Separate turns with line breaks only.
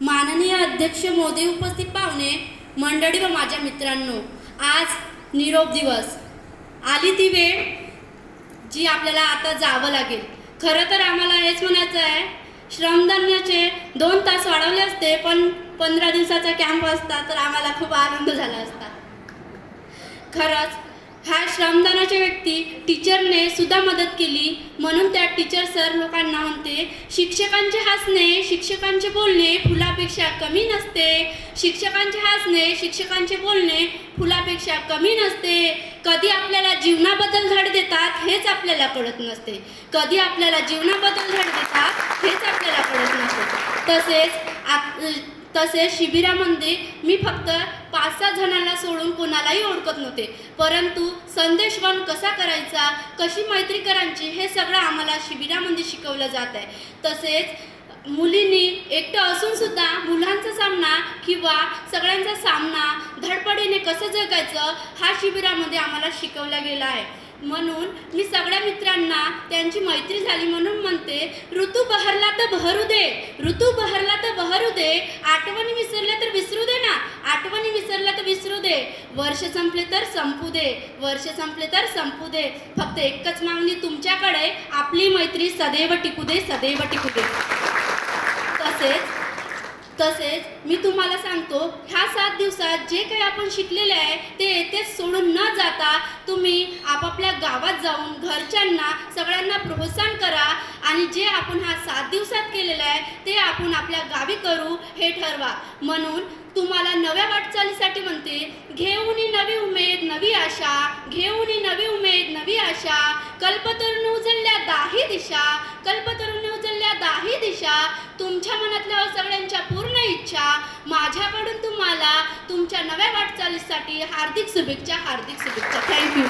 माननीय अध्यक्ष मोदी उपस्थित पाहुणे मंडळी व माझ्या मित्रांनो आज निरोप दिवस. आली ती वेळ जी आपल्याला आता जावं लागेल. खरं तर आम्हाला हेच म्हणायचं आहे श्रमदानाचे दोन तास वाढवले असते पण पंधरा दिवसाचा कॅम्प असता तर आम्हाला खूप आनंद झाला असता. खरंच हा श्रमदानाच्या व्यक्ती टीचरने सुद्धा मदत केली. म्हणून त्या टीचर सर लोकांना म्हणते शिक्षकांचे हसणे शिक्षकांचे बोलणे फुलापेक्षा कमी नसते. शिक्षकांचे हसणे शिक्षकांचे बोलणे फुलापेक्षा कमी नसते. कधी आपल्याला जीवनाबद्दल धड देतात हेच आपल्याला कळत नसते. कधी आपल्याला जीवनाबद्दल धड देतात हेच आपल्याला कळत नसते. तसेच आप तसेच शिबिरामध्ये मी फक्त पाच सहा जणांना सोडून कोणालाही ओळखत नव्हते. परंतु संदेशवन कसा करायचा कशी मैत्री करायची हे सगळं आम्हाला शिबिरामध्ये शिकवलं जात आहे. तसेच मुलींनी एकटं असूनसुद्धा मुलांचा सामना किंवा सगळ्यांचा सामना धडपडीने कसं जगायचं हा शिबिरामध्ये आम्हाला शिकवला गेला आहे. म्हणून मी सगळ्या मित्रांना त्यांची मैत्री झाली म्हणून म्हणते ऋतू बहरला तर बहरू दे ऋतू बहरला तर बहरू दे आठवणी विसरल्या तर विसरू दे ना आठवणी विसरल्या तर विसरू दे वर्ष संपले तर संपू दे वर्ष संपले तर संपू दे फक्त एकच मागणी तुमच्याकडे आपली मैत्री सदैव टिकू दे सदैव टिकू दे. तसेच मी तुम्हाला सांगतो ह्या सात दिवसात जे काही आपण शिकलेले आहे ते येथेच सोडून न जाता तुम्ही आपापल्या गावात जाऊन घरच्यांना सगळ्यांना प्रोत्साहन करा आणि जे आपण हा सात दिवसात केलेलं आहे ते आपण आपल्या गावी करू हे ठरवा. म्हणून तुम्हाला नव्या वाटचालीसाठी म्हणते घेऊन नवी उमेद नवी आशा घेऊन नवी उमेद नवी आशा कल्पतरुण उजळल्या दाही दिशा कल्पतरुण तुमच्या मनातल्या सगळ्यांच्या पूर्ण इच्छा माझ्याकडून तुम्हाला तुमच्या नव्या वाटचालीसाठी हार्दिक शुभेच्छा हार्दिक शुभेच्छा. थँक्यू